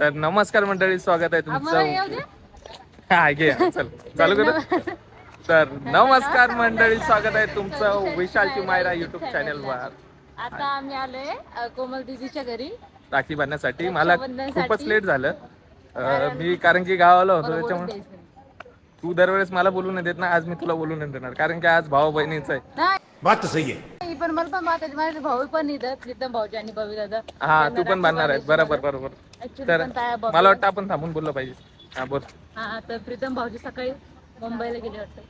तर नमस्कार मंडळी स्वागत आहे तुमचं. हा घे चल. चालू करू? तर नमस्कार मंडळी स्वागत आहे तुमचं विशालची मायरा युट्यूब चॅनल वर. आता आम्ही आलोय कोमल दीदीच्या घरी. राखी बांधण्यासाठी. मला. खूपच लेट झालं. मी कारण की गावाला होतो त्याच्यामुळे. तू दरवेळेस मला बोलू नाही देत ना आज मी तुला बोलू नाही देणार. कारण की आज भाऊ बहिणीचं आहे. है पण मला पण माझे माझे भाऊ पण इथं प्रीतम भाऊजी आणि बबी दादा. हा तू पण बांधणार आहे बरोबर बरोबर. तर मला वाटतं आपण थांबून बोललं पाहिजे. हा बोल. हा तर प्रीतम भाऊजी सकाळी मुंबईला गेले वाटतं.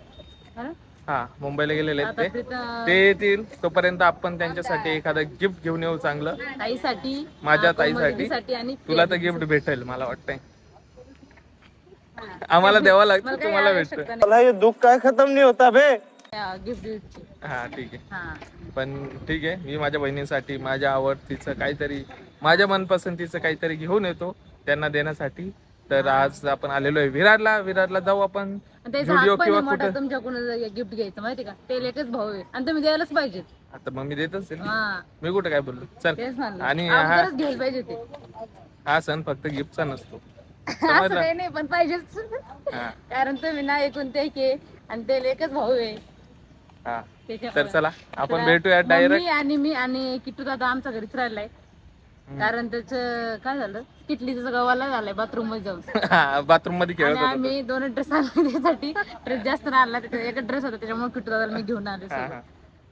हा? हा मुंबईला गेलेले आहेत आता ते. प्रीतम ते येतील. तोपर्यंत आपण त्यांच्यासाठी एखादं गिफ्ट घेऊन येऊ चांगलं. ताईसाठी माझ्या ताईसाठी. दीदीसाठी आणि तुला तर गिफ्ट भेटेल मला वाटतंय. आम्हाला द्यावं लागतं मला तुम्हाला भेटतं. भला ये दुख का खत्म नहीं होता बे गिफ्ट हा ठीक आहे. हा. पण ठीक आहे मी माझ्या बहिणीसाठी माझ्या आवडतीचं काहीतरी माझ्या मनपसंतीचं काहीतरी घेऊन येतो त्यांना देण्यासाठी. तर आज आपण आलेलो आहे विरारला विरारला जाऊ आपण. व्हिडिओ किंवा कुठं? तुमच्याकडून गिफ्ट घ्यायचं माहिती का? ते एकच भाऊ आहे आणि तुम्ही द्यायलाच पाहिजे. आता मग मी देत असेल. मी कुठं काय बोललो? चल. आणि हा घ्यायला पाहिजे ते हा सण फक्त गिफ्टचा नसतो. असं काही नाही पण पाहिजेच हा. कारण तुम्ही ना एकूण ते आणि ते एकच भाऊ आहे. हा. तर चला आपण भेटूया डायरेक्ट मम्मी आणि मी आणि किट्टू दादा आमच्या घरीच राहिलाय. कारण त्याचं काय झालं? किटलीचं गव्हाला झालंय बाथरूममध्ये जाऊन. बाथरूममध्ये खेळत आणि होतो आम्ही दोन ड्रेस आणले त्यासाठी. ड्रेस जास्त नाही आणला त्याचा एक ड्रेस होता त्याच्यामुळे किट्टू दादाला मी घेऊन आले सोबत.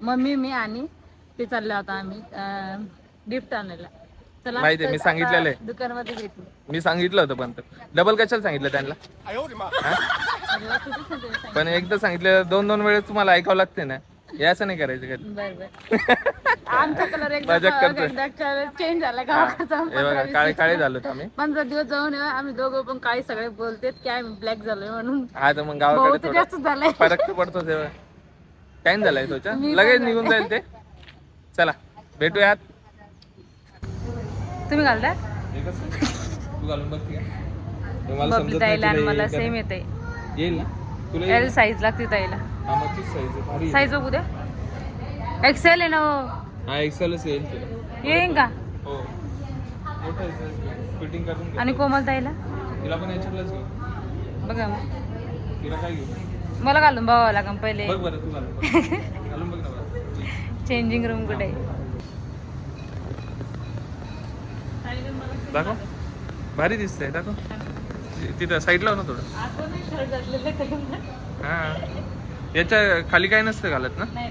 मम्मी मी आणि ते चालले आता आम्ही गिफ्ट आणायला. चला माहिती आहे, मी सांगितलेलं आता दुकानमध्ये भेटू. मी सांगितलं होतं पण डबल कशाला सांगितलं त्यांना? सांगितलं. पण एकदा सांगितलं दोन दोन वेळेस तुम्हाला ऐकावं लागते ना. हे असं नाही करायचं कधी. बर बर. आमचा कलर मजाक करतोय. एकदा चेंज झाला गावाकडचा हे बघा काळे काळे झालो आम्ही. पंधरा दिवस जाऊन येऊ, आम्ही दोघं पण काळी सगळे बोलतेत की आम्ही ब्लॅक झालोय म्हणून. हा तर मग भाऊ गावाकडे तर थोडा जास्त झालाय. फरक तर पडतो तेव्हा काय नाही झालाय तोच्या मी लगेच निघून जाईल ते. चला भेटूयात. तुम्ही घालता? तू घालून बघ बबली ताईला आणि मला सेम येते. येईल ना? तुला एल साईज लागते ताईला. साईज भारी बघू द्या. एक्सेल आहे ना हो. हा एक्सेलच येईल तुला. येईन का? हो. मोठं फिटिंग करून घे आणि कोमल ताईला? तिला पण याच्यातलंच घेऊ. बघा मग. तिला काय घेऊ? मला घालून बघावं लागेल पहिले. बघ बरं तू घालून बघ. घालून बघ ना बरं. चेंजिंग रूम कुठे आहे? दाखव. भारी दिसतंय दाखव. तिथं साईडला हो ना थोडं. हा. याच्या खाली काय नसतं घालत ना? नाही.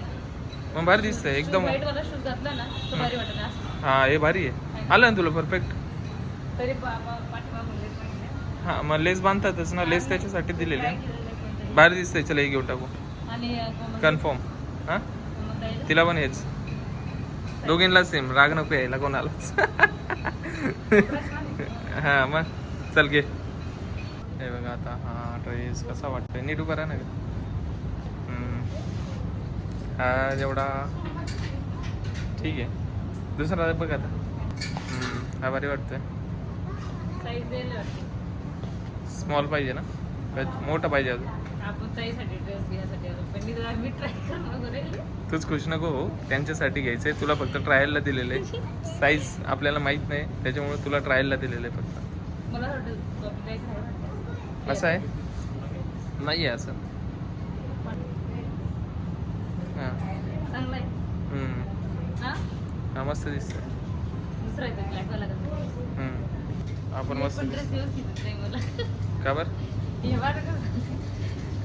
मग भारी दिसतंय एकदम. व्हाईट वाला शूज घातला ना तो भारी वाटत असं. हा हे भारी आहे. आलं ना तुला परफेक्ट तरी हा मग लेस बांधतातच ना लेस त्याच्यासाठी दिलेली आहे. भारी दिसतंय चला हे घेऊन टाकू. आणि कन्फर्म हा? तिला पण हेच. दोघींना सेम राग नको यायला कोणालाच. हा मग. चल घे. हे बघा आता हा ड्रेस कसा वाटतोय. नीट उभा राहा ना. हा एवढा ठीक आहे. दुसरा बघ आता. हा भारी वाटतोय. स्मॉल पाहिजे ना? मोठा पाहिजे अजून? तूच खुश नको हो. त्यांच्यासाठी घ्यायचंय. तुला फक्त ट्रायलला दिलेलं आहे. साईज आपल्याला माहीत नाही. त्याच्यामुळे तुला ट्रायलला दिलेलं आहे फक्त. असं आहे? नाही आहे असं. हां. चांगलं आहे हम्म. हा? हा मस्त दुसरा आहे हम्म. आपण मस्त पण ड्रेस दिसतो व्यवस्थित नाही मला का बरं? हे कसं.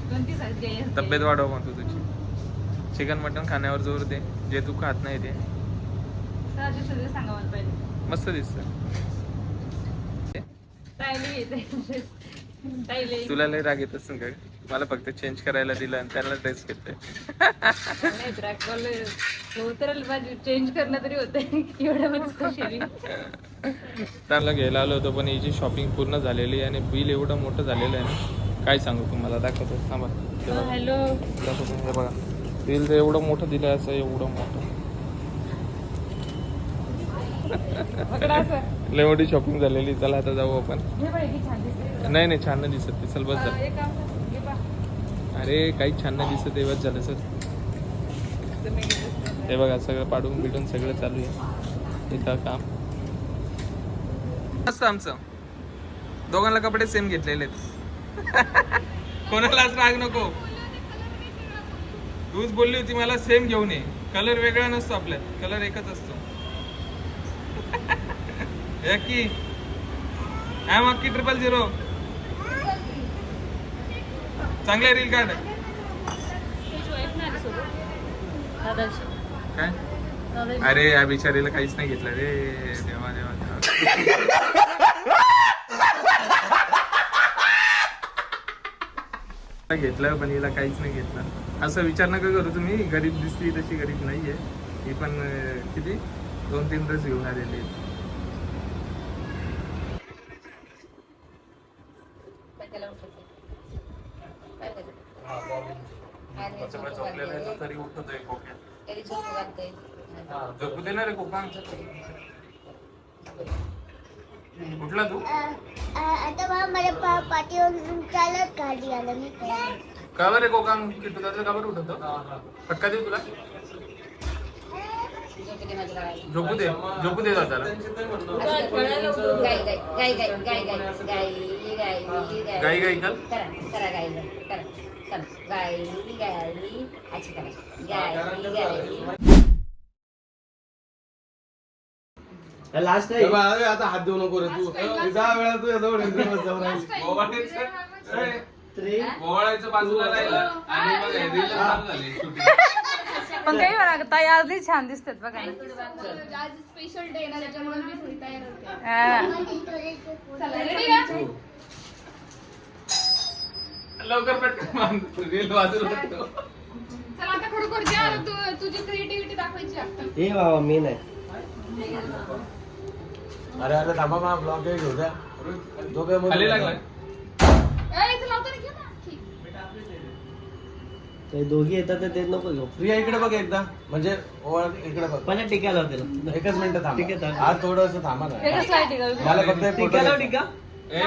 कोणती तब्येत वाढव म्हणतो तुझी. चिकन मटन खाण्यावर जोर दे. जे तू खात नाही ते. साधे सगळे सांगा मला पहिले. मस्त दिसतं ताईला येते. ताईला तुला लय राग येत असेल का? मला फक्त चेंज करायला दिलं आणि त्याला ड्रेस पाहिजे चेंज करणं तरी होतं एवढ्या मध्ये खुशी आहे मी. त्यांना घ्यायला आलो होतो पण हिची शॉपिंग पूर्ण झालेली आहे आणि बिल एवढं मोठं झालेलं आहे काय सांगू तुम्हाला? दाखवतो थांबा. हॅलो दाखवतो बघा. बिल तर एवढं मोठं दिलं असं एवढं मोठं. लय मोठी शॉपिंग झालेली चला आता जाऊ आपण. नाही नाही छान दिसत ते चल बस झालं एक काम कर, हे पहा. अरे काही छान नाही दिसत तेव्हाच झालं सर. हे बघा सगळं पाडून बिडून सगळं चालू आहे. इथं काम. मस्त आमचं. दोघांना कपडे सेम घेतलेले कोणालाच राग नको. तूच बोलली होती मला सेम घेऊन ये. कलर वेगळा नसतो आपल्यात. कलर एकच असतो. की. ट्रिपल झिरो चांगले रील काढ दादाची काय? अरे या बिचारीला काहीच नाही घेतलं रे. देवा देवा देवा. घेतलं पण हिला काहीच नाही घेतलं. असं विचार नका करू तुम्ही. गरीब दिसती तशी गरीब नाहीये. ही पण किती? दोन तीन ड्रेस घेऊन आलेली का बरे कोकाम किटू त्यातलं का बरं उठवतो? फटका देऊ तुला? झोपू दे झोपू दे जाताला गाई गाई कल लास्ट आता हात देऊ नको रे तू. वेळा तू याचा जवळ ओवाळायचं बाजूला राहिलं. आणि मग हे reel चालू झाली shooting. पण काही म्हणा ताई आज लई छान दिसतात बघा. आज स्पेशल डे ना त्याच्यामुळे मी थोडी तयार होते. हा. चला रेडी ना लवकर पटकन रील बाजूला. चला. आता द्या. तू तुझी क्रिएटिव्हिटी दाखवायची आता. ए बाबा मी नाही अरे अरे थांबा मा ब्लॉग घेऊ द्या. दोघं खाली लागलाय. ते दोघी येतात तर ते नको घेऊ प्रिया इकडे बघ एकदा म्हणजे ओळ इकडे बघ पण टिका लाव त्याला एकच मिनिट ठीक आहे, थांबा. आज थोडस थांबा ना एकच लाइट? मला फक्त एक टिका लाव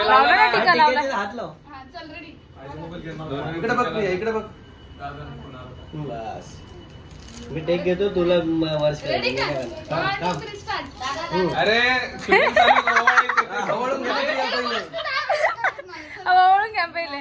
लावला ना? टिका लावला टिकेचे हात लाव हा चल रेडी इकडे बघ प्रिया इकडे बघ बस मी टेक घेतो तुला म- वर्ष रेडी का अरे shooting चालू आहे, ओवाळायचं ते. जवळून घे प्रिया पहिले. अहो, ओळखून घ्या पहिले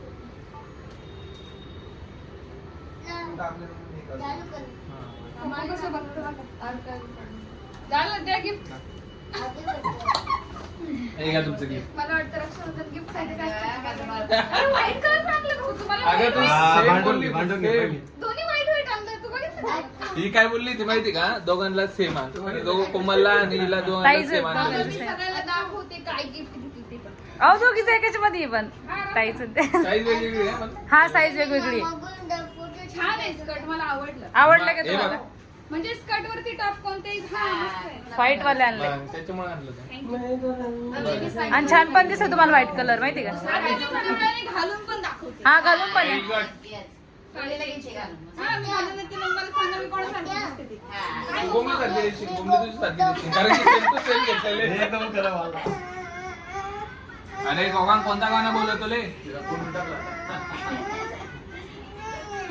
झालं द्या गिफ्ट हे घ्या तुमचं gift. मला वाटतं रक्षाबंधन गिफ्टसाठी काय व्हाईट कलर सांगलं भाऊ तुम्हाला अगं white तू white. हा, same भांडून बोलली घे, तू, भांडून घे same. पहिली. दोन्ही व्हाईट व्हाईट आणलंय तू बघितलं ही काय बोलली ती माहिती का दोघांना सेम आहे दोघं कोमलला आणि हिला दोघांना ताईच सेम आहेत आणलं आता मी सगळ्याला दाखवते काय गिफ्ट घेतली ते पण अहो दोघीच एकाच्या मध्ये पण ताईच साईज वेगवेगळी आहे पण हा साईज वेगवेगळी आहे. छान आहे स्कर्ट मला आवडलं. आवडलं का हे बघ. तुम्हाला म्हणजे स्कर्ट वरती टॉप कोणतेही हा. मस्त आहे. व्हाईट वाले आणले. हा, त्याच्यामुळे ते. आणि छान पण दिसत तुम्हाला व्हाईट कलर माहिती का? घालून पण दाखवते. हा घालून पण आहे. हा मी घालून येते मग मला सांगा मी दिसते ती. कारण की घेतलेले. एकदम खरं अरे कोणता गाणं बोलतो ले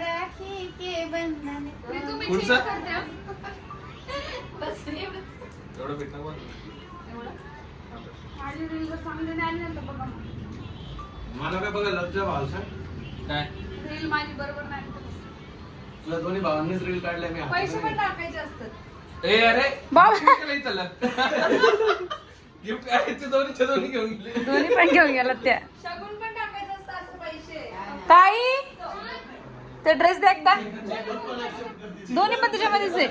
राखी के बंधन को- मी तुम्ही पुढचं? change करते. बस एवढंच. एवढं पीठ नको एवढं. माझी रील जर चांगली नाही आली ना तर बघा मग. मला काय बघा लक्ष भाव काय रील माझी बरोबर नाही आली तर. तुला दोन्ही भावांनीच रील काढले मी पैसे पण टाकायचे असतात ए अरे बाबा. गिफ्ट काय ते दोन्हीच्या दोन्ही घेऊन गेले दोन्ही पण घेऊन गेलात त्या शगुन पण टाकायचं असतं असं पैसे ताई ते ड्रेस द्या एकदा. दोन्ही पण त्याच्यामध्येच आहे.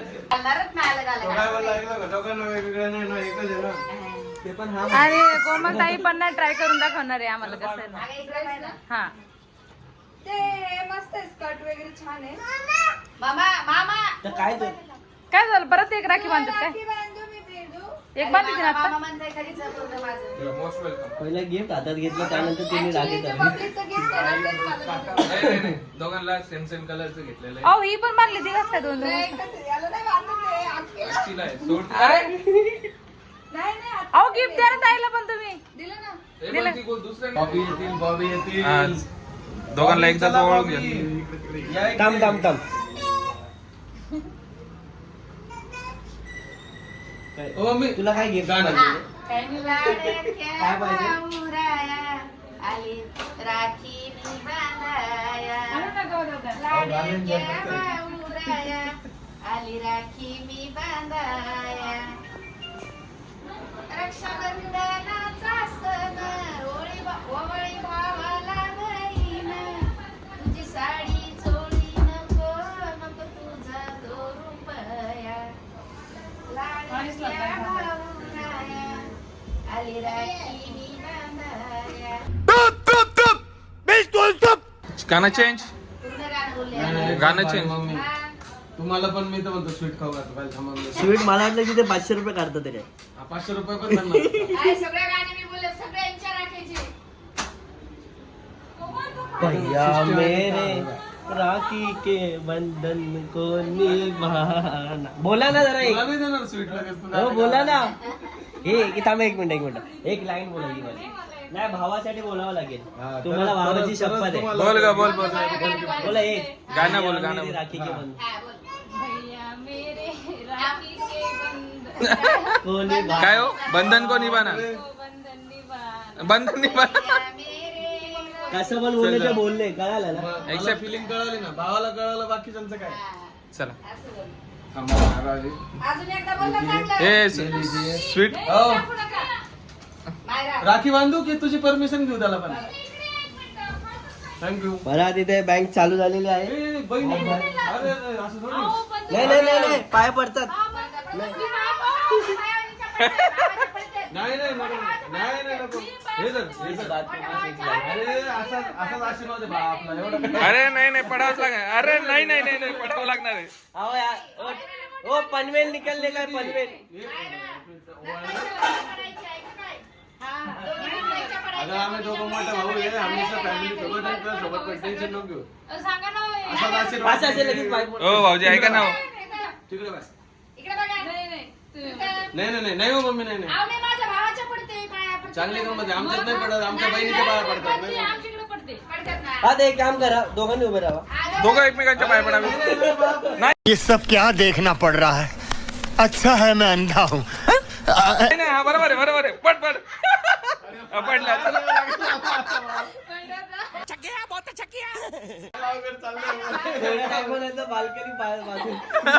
आणि कोमल ताई पण ना ट्राय करून दाखवणार आहे आम्हाला कसं हा. ते मस्त आहे स्कर्ट वगैरे छान आहे. मामा मामा. काय झालं? परत एक राखी बांधतात काय? एक मामा म्हणताय पूर्ण माझं. मोस्ट वेलकम पहिलं गिफ्ट हातात घेतलं त्यानंतर तिने राखी ते धरली पब्लिकचं गिफ्ट आहे ना, तेच मला दिलं. नाही नाही, नाही. दोघांना सेम सेम कलरचं घेतलेलं आहे. अहो ही पण बांधली ती कसं काय दोन दोन. एकच आहे. याला नाही बांधून दे, अख्खीला. तिला आहे सोड. अरे. नाही नाही आता अहो गिफ्ट द्या ना ताईला पण तुम्ही. दिलं ना. पण ती कोण दुसऱ्या बॉबी येतील बॉबी येतील. आज दोघांना एकदा ओळख. घ्या. थांब थांब थांब. ओ मम्मी तुला काय गाणं. काय काय पाहिजे? आली राखी मी बांधाया दादा. लाडक्या आली राखी मी बांधाया रक्षाबंधनाचा सण ओळी बा- ओवळी भावाला गाणं चेंज गाणं. मम्मी हा. तुम्हाला पण मी तर म्हणतो स्वीट खाऊ घालतो पहिलं थांबा मी. स्वीट मला वाटलं की ते पाचशे रुपये काढतात ते काय. हा, पाचशे रुपये पण त्यांना आहे, सगळ्या गाणी मी बोलले सगळ्यांच्या राखायचे भैया मेरे राखी के बंधन को निभाना. बोला ना जरा एक. तुला नाही देणार स्वीट लगेच तू. हो बोला ना. हे हे थांबा एक मिनिट एक मिनिट. एक लाईन बोलायची मला नाही भावासाठी बोलावं लागेल. हा, तुम्हाला तरच- भावाची तरच शपथ आहे. तुम्हाला- बोल ग बोल बोल. बोला एक. गाणं बोल, गाणं बोल. राखी के बंधन. हा, बोल. भैया मेरे राखी के बंधन को निभा काय हो? बंधन को निभाना. बंधन निभा बंधन निभाना. मेरे कसं पण बोलले ते बोलले कळालं ना? फिलिंग कळाली ना. भावाला कळालं बाकीच्यांचं काय? चला. असं बोल. थांबा, महाराज. अजून एकदा बोल ना चांगलं. हे स्वीट. हो मायरा राखी बांधू की तुझी परमिशन घेऊ त्याला पण? थँक्यू मला तिथे बँक चालू झालेली आहे. बहिणी. अरे अरे, असं थोडी. नाही नाही नाही नाही. पाय पडतात. नाही नाही नको, नाही नाही नको. हे हे धर. अरे असा असाच आशीर्वाद आहे बा आपला एवढं काय. अरे नाही नाही पडावंच लागणार अरे नाही नाही नाही नाही पडावं लागणार आहे अहो यार, ओ- ओ पनवेल निकलले काय पनवेल अगं आम्ही दोघं मोठे भाऊ आहे आम्ही फॅमिली सोबत आहे तर सोबत पण टेन्शन नको घेऊ सांगा ना असाच आशीर्वाद पाच असे लगेच पाय पडतात. ओ भाऊजी ऐका ना हो. तिकडे बाय इकडे बघा नाही नाही नाही नाही नाही नाही हो मम्मी नाही नाही अहो, मी माझ्या भावाच्या पडते पाया पडते. चांगली गंमत आमच्यात नाही पडत आमच्या बहिणीच्या पाया पडतात नाही पडतात ना एक काम करा दोघांनी उभे राहा दोघं एकमेकांच्या पाया पडावे ये सब क्या देखना पड़ रहा है अच्छा है मैं अंधा हूँ नाही नाही हा बरोबर आहे बरोबर आहे पड पड हा, पडला चला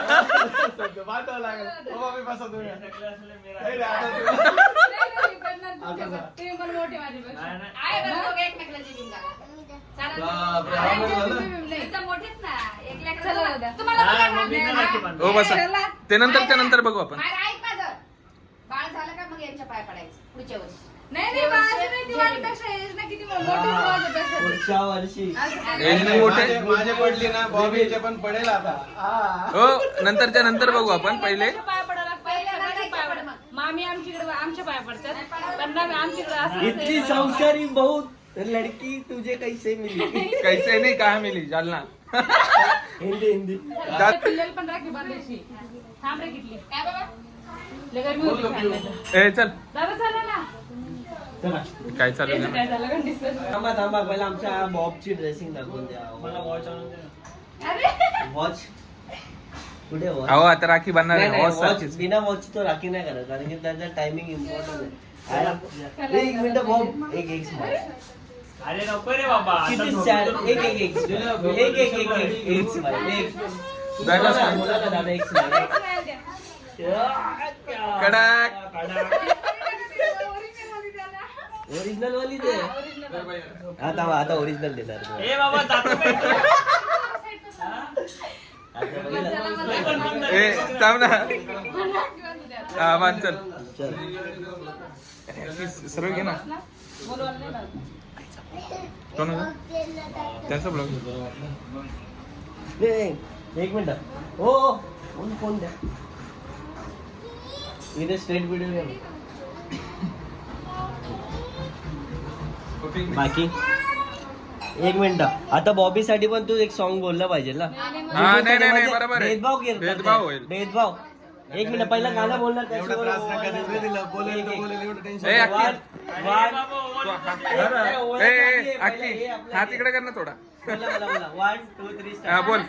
पाठवावं लागेल हो मम्मी बसा तुम्ही नाही रे, आता तुम्ही- तुम्ही पण मोठे माझ्यापेक्षा आहे बरं, दोघं एकमेकाला जिंकून जा. चालेल. बापरे, आवडलं झालं? नाही, तर मोठेच ना. एक लेकरं चला तुम्हा- दादा. तुम्हाला बघा ना. हो बसा ते नंतर त्या नंतर बघू आपण बाहेर ऐक माझं. बाळ झालं का मग यांच्या पाय पडायचं पुढच्या वर्षी नाही नाही माझी नाही ती माझ्यापेक्षा एज ना किती मोठी आहे माझ्यापेक्षा. ती. पुढच्या वर्षी. मोठे माझे पडली ना बॉबीचे पण पडेल आता. हा. नंतरच्या नंतर बघू आपण पहिले त्यांच्या पाय पडायला लागतं, सगळ्यांच्या पाय पडतात. मामी आमच्याकडे आमच्या पाय पडतात. पण ना आमच्याकडे असं इतनी असतं. संस्कारी बहुत लड़की तुझे कैसे मिली? कैसे नाही कहा मिली? जालना. हिंदी हिंदी. दात- पिल्लेला पण राखी बांधायची. थांब रे किटली. काय बाबा? लय गरमी होती. खाण्यात. ए चल. दादा चला ना. काय चालू आहे थांबा थांबा पहिला आमच्या बॉबची ड्रेसिंग दाखवून द्या. मला वॉच आणून वॉच कुठे आता राखी बांधणार आहे. बिना वॉच तो राखी नाही करत कारण की त्याचा टायमिंग इम्पॉर्टंट आहे. एक बॉब एक एक smile. एक एक एक एक एक एक एक कडक. ओरिजिनल वाली दे आता आता ओरिजिनल देणार. ए बाबा जातो काय तू? आता बघितलं? ए थांब ना हा मान चल चल. सर्व घे ना कोण होतं? त्यांचा ब्लॉग ए, एक मिनिट हो फोन फोन द्या इथे स्ट्रेट व्हिडिओ बाकी? एक मिनिट. आता बॉबी साठी पण तू एक सॉन्ग बोललं पाहिजे ना. हा नाही नाही नाही बरोबर आहे. भेदभाव केला भेदभाव होईल. भेदभाव. एक मिनिट पहिला गाणं बोलणार ए ए हा- ए, अक्की हे आपलं- हा तिकडे कर ना थोडा. वन टू थ्री हा बोल.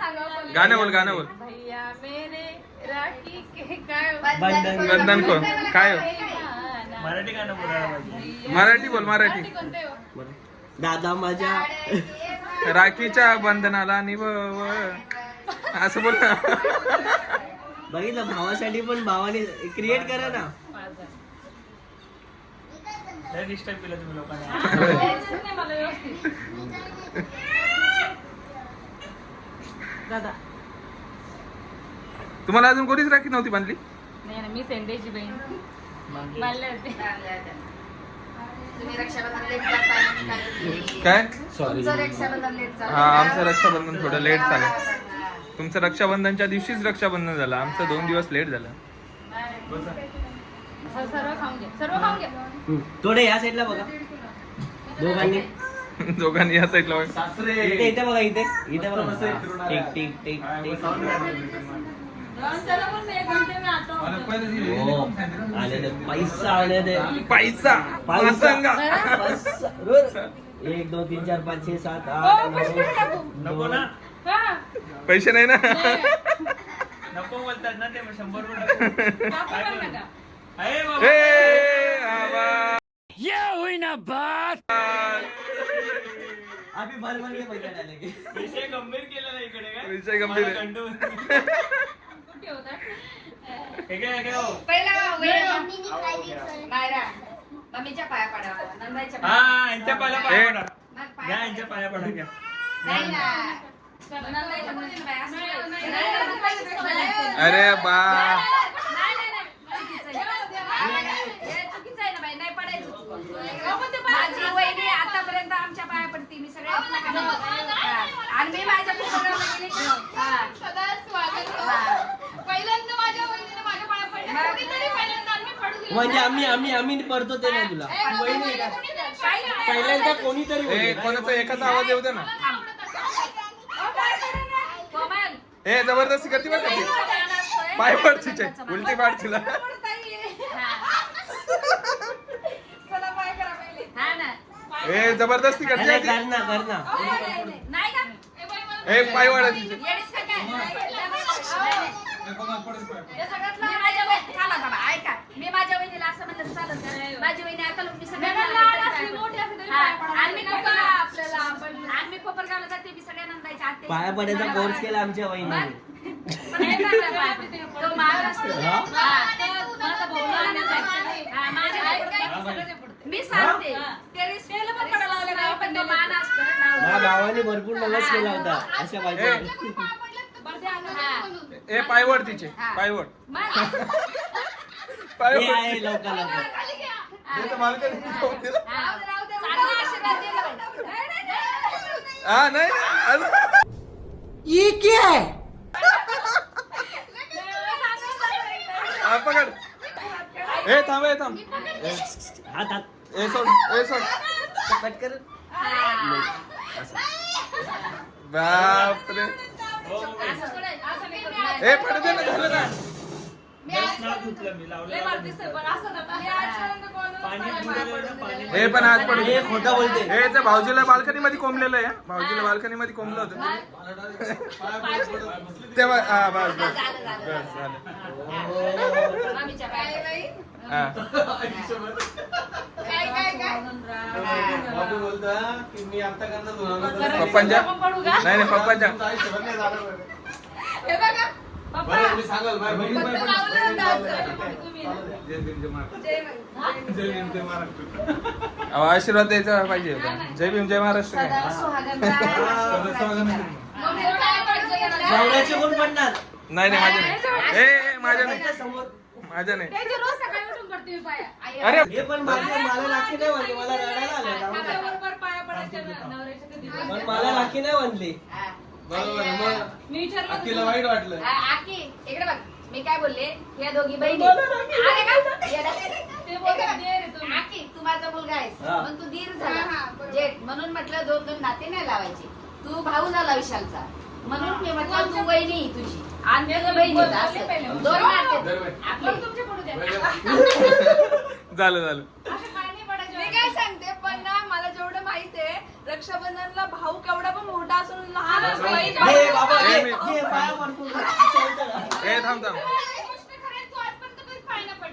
गाणं बोल गाणं बोल. भैया मेरे राखी के काय बंधन बंधन कोण काय हो? मराठी गाणं बोलायला पाहिजे. मराठी बोल मराठी. हो? दादा माझ्या. राखीच्या बंधनाला निभ असं बोल. ना बघितलं भावासाठी पण भावाने क्रिएट करा ना. लय डिस्टर्ब केलं तुम्ही लोकांनी. नाही मला व्यवस्थित दादा. तुम्हाला अजून कोणीच राखी नव्हती बांधली? नाही ना मी सेंडेची बहीण. मानले होते तुम्ही रक्षाबंधन लेट करताय काय झालं. हा आमचं रक्षाबंधन थोडं लेट झालं. तुमचं रक्षाबंधनच्या दिवशीच रक्षाबंधन झालं. आमचं दोन दिवस लेट झालं. हम्म. थोडे या साईडला बघा. दोघांनी. दोघांनी या साईडला बघ. इथे इथे बघा इथे. इथे बघा. टिक टिक टिक टिक चला पण एक घंटे में आता हूँ. हो आले ते पैसा आले ते पैसा पैसा प्रसंग. पैसा. रोज. एक दोन तीन चार पाच छे सात आठ नऊ नको ना हा, पैसे नाही ना नको बोलतात ना ते मग शंभर रुपये नको. टाकू काय पण करू? नका. ए बाबा ए, आबा. आम्ही भर भर के पैसा डालेंगे विषय गंभीर केला ना इकडे काय विषय गंभीर. मला? हे. काय काय? पहिला वेळ मम्मीने काय दिलं? मायरा मम्मीच्या पाया नंदाच्या हा पाया यांच्या पाया पाया. पडा. घ्या पाया यांच्या पाया पडा घ्या. नाही ना नंदाच्या मुलीला पाया असं नाही, नाही, नाही, नाही, नाही, नाही, नाही. अरे बा नाही, नाही, नाही. चुकीचं आहे. हे चुकीचं आहे ना बाई, नाही पडायचं तू. माझी वहिनी आतापर्यंत आमच्या पाया पडते मी सगळ्या हा. आणि मी माझ्या पुस्तकाला गेले की हा. हा. पहिल्यांदा माझ्या वहिनीने माझ्या पाया पडल्या. कोणीतरी पहिल्यांदा आणि मी पडू दिलं. म्हणजे आम्ही आम्ही आम्ही पडतो ते नाही तुला. पहिल्यांदा कोणीतरी ए. कोणाचा एकाचा आवाज येऊ दे ना ए जबरदस्ती करते बरं का ती. पाय पड तिचे उलटी पाड तिला हा ना. ए जबरदस्ती करते अरे ती. कर ना कर ना नाही का? ए पाय वाढा तिचे येडीस का काय? नाही, नाही. हे सगळ्यात मी माझ्या वहिनी- थांबा, थांबा, ऐका. मी माझ्या वहिनीला असं म्हणलं तर चालेल का? माझी वहिनी आता लोक मी सगळ्यांना नाही, लहान असली, मोठी असली तरी हा. पाय पडायला आणि मी नाही कोपर- का आपल्याला आपण- आणि मी कोपरगावला जाते मी सगळ्या नंदाच्या आत्या पाया पडायचा कोर्स केला आमच्या वहिनीने पण हे कसं पाय? तो महाराष्ट्र हा? हा. माझा भाऊ लहान आहे. हा, माझ्या भाऊ- मी सांगते ते रिस्पेक्ट रिस्पेक्ट नाही, पण तो मान असतं माझ्या नाव- भावाने भरपूर नवस केला होता अशा ए. पाहिजे हा. ए पाय वड तिचे हा. पाय वड मग- पाय हे वड आहे लवकर लवकर हे तर मालकाने खाऊन दिलं. हा. चांगला आशीर्वाद दिला बाई. हा नाही नाही. अजून- हा, पकड। ए थांब ए थांब। ए, हात हात ए सोड ए सोड। कट कर। बापरे. ए पडू दे ना झालं ना। हे पाणी आज पडू हे खोटं बोलते ए ते भाऊजीला बाल्कनी मध्ये कोंबलेलं आहे भाऊजीला बाल्कनी मध्ये कोंबलं होतं. तेव्हा हा बस बस. झालं, झालं, बस झालं. मामीच्या पाया. हा. काय काय काय? बाबू बोलता की मी आता करणार पप्पांच्या नाही नाही पप्पांच्या. बरं. बघा बरं, मी सांगाल माझ्या बहिणी फक्त बाई पण- लावलं बहिणी होतं लावलं. तुम्ही ना. जय भीम, जय महाराष्ट्र. जय जय भीम, जय महाराष्ट्र. अहो, आशीर्वाद द्यायचा पाहिजे होता जय भीम जय महाराष्ट्र काय सदा. सदा काय? नवऱ्याचे पडणार नाही नाही माझ्या नाही ए, ए माझ्या नाही समोर माझ्या नाही त्याची रोज सकाळी उठून करते मी पाया आई, अरे हे पण माझ्या मला राखी नाही म्हणली मला रडायला आलं जाऊ दे. बरोबर पाया पडायच्या नवऱ्याच्या कधी पण मला राखी नाही म्हणली हा. बरोबर आहे, मग मी विचारलं अक्कीला वाईट वाटलं. आ- आकी इकडे बघ. मी काय बोलले? या दोघी बहिणी. अरे का? येडा. ते बोलले, इकडे "दे रे बघ. तुम्ही." आकी तू माझा मुलगा आहेस. हा. पण तू दीर झाला जेठ म्हणून म्हटलं दोन दोन नाते नाही लावायचे. तू भाऊ झाला विशालचा. म्हणून मी म्हटलं तू बहिणी आहे तुझी. आणि तुझं बहिणी बोलले असं. पहिले. दोन नाते. बरोबर. आपले मग तुमच्यापुढे द्या. झालं झालं असे पाय नाही पडायचे. मी काय सांगते पण ना मला जेवढं माहीत आहे रक्षाबंधनला भाऊ केवढा पण मोठा असून लहान असो बाई, हे बाबा हे हे मी- हे पाया पडतो असं होतं का? ए थांब थांब.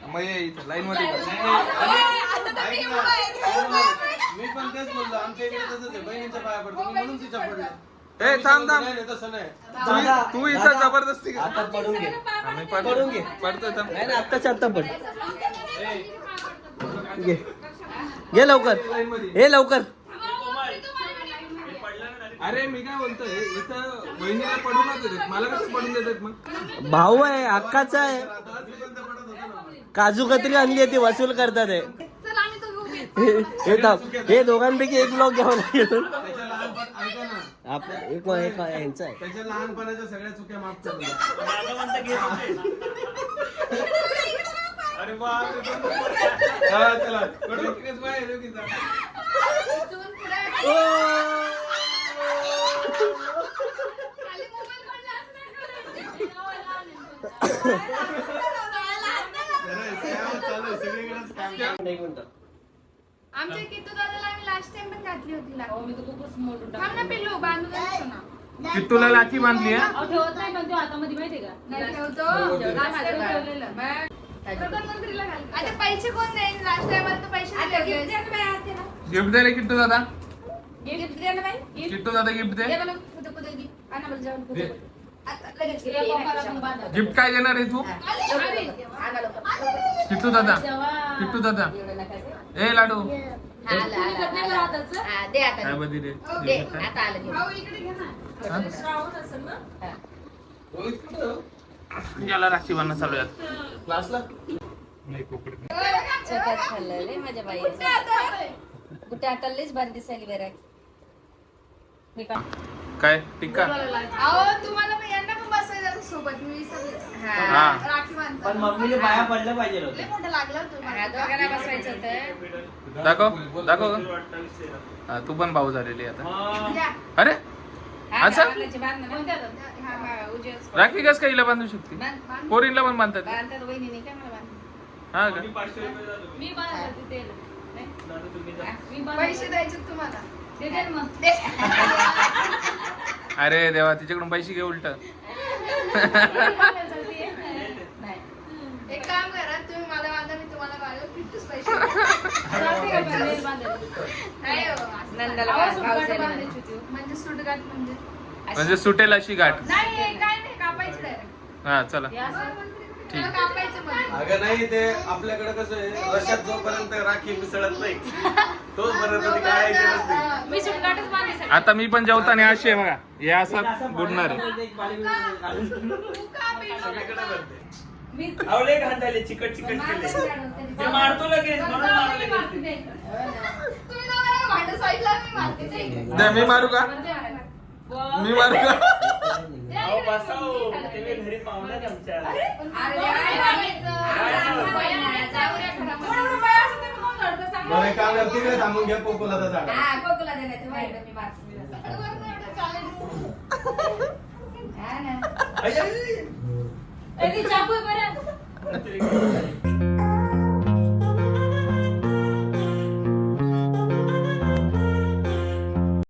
मग ये इथं लाईन मध्ये बस. आता तर मी एवढं आहे, एवढं आहे. मी पण तेच बोललो आमच्या इकडे तसंच आहे बहिणीच्या पाया पडतो मी म्हणून तिच्या पडलं ए थांब थांब. नाही नाही, तसं नाही. दादा, तू इथं दादा, जबरदस्ती कर. आता पडून घे. आम्ही पडून घे. पडतोय थांब. नाही ना आत्ताच्या आत्ता पड. घे. घे लवकर. हे लवकर. अरे मी काय बोलतोय इथं बहिणीला पडू नका देत. मला कसं पडून देतात मग? भाऊ आहे हक्काचा आहे. काजू कतरी आणली आहे ती वसूल करतात हे. हे थांब. हे दोघांपैकी एक ब्लॉक घ्यावं लागेल त्याच्या लहानपण ऐका ना. आपण एक एक यांचा आहे. त्याच्या लहानपणाच्या सगळ्या चुक्या माफ करून द्या. अरे बंद कर. हा, चला. कडू जा पुढे खाली मोबाईल काढला असं नाही करायचं. जरा scam चालू आहे, सगळीकडेच scam. एक मिनिट आमच्या किट्टू दादाला आम्ही लास्ट टाइम पण घातली होती हो, लास्ट मी तर खूपच मोठं थांब ना पिल्लू बांधू दे ना. किट्टूला लाठी बांधली आहे? अहो, ठेवत नाही पण तो हातामध्ये माहितीये का? नाही ठेवतो. ठेवलेलं. प्रधानमंत्रीला घाल. आता पैसे कोण देईन लास्ट टाइम तर पैसे दिले. गिफ्ट दे रे किट्टू दादा. Gift द्या ना बाई. Gift. किट्टू दादा गिफ्ट दे. दे मला कुठं कुठं gift. आणा मला जेवण कुठं दे. कुठं. गिफ्ट काय देणार आहे तू? हा. किट्टू दादा. किट्टू दादा. ए लाडू. हा, नाही? हा, काय. बदी कुठं? याला राखी बांधणं चालू आहे. क्लासला? रे माझ्या बाई कुठे आता? लईच बांधली साली बेरा मी का काय? टिक्का अहो तुम्हाला पण यांना पण बसायचं सोबत मी सगळे. हा. राखी बांधतो पण मम्मीने पाया पडलं पाहिजे लय होतं मोठं लागलं तुम्हाला. हा, दोघांना बसवायचं होतं. दाखव दाखव. हा, तू पण भाऊ झालेली आता. अरे हा, असं? गावाकडचे ना. हा, हा. राखी कस काहीला बांधू शकते? बांध, बांध. पोरींला पण बांधतात वहिनीने मला हा का. मी बांधत होते नाही? मी बांधत पैसे द्यायचे तुम्हाला. ना मग. अरे देवा तिच्याकडून पैसे घे उलट. एक काम करा तुम्ही मला बांधा मी तुम्हाला बांधा पैसे? नाही हो, असं नंदाला आवाज बांध- भाऊ सुटकाट झाली बांधायची होती. म्हणजे सुटगाट म्हणजे म्हणजे सुटेल अशी गाठ नाही काय नाही कापायची हा चला हे असं त्याला कापायचं अगं नाही ते आपल्याकडे कसं आहे रशात जोपर्यंत राखी मिसळत नाही तोपर्यंत ती काय मी सुटकाटच आता मी पण जेवताना अशी आहे बघा हे असं बुडणार आहे. तू का पिल्लू? सगळीकडे भरते. मी घाण झाले चिकट चिकट केले ते मारतो लगेच म्हणून मारायला मी. तुम्ही भांडं मारते ते. मारू का मी? चांगलं बरं काम तिकडे थांबून घ्या हा, कोकला दे नाही तर वाईट मी मारते. एवढं एवढं चालेल. हा ना. आई, आई. ए, ती चाकू बरं?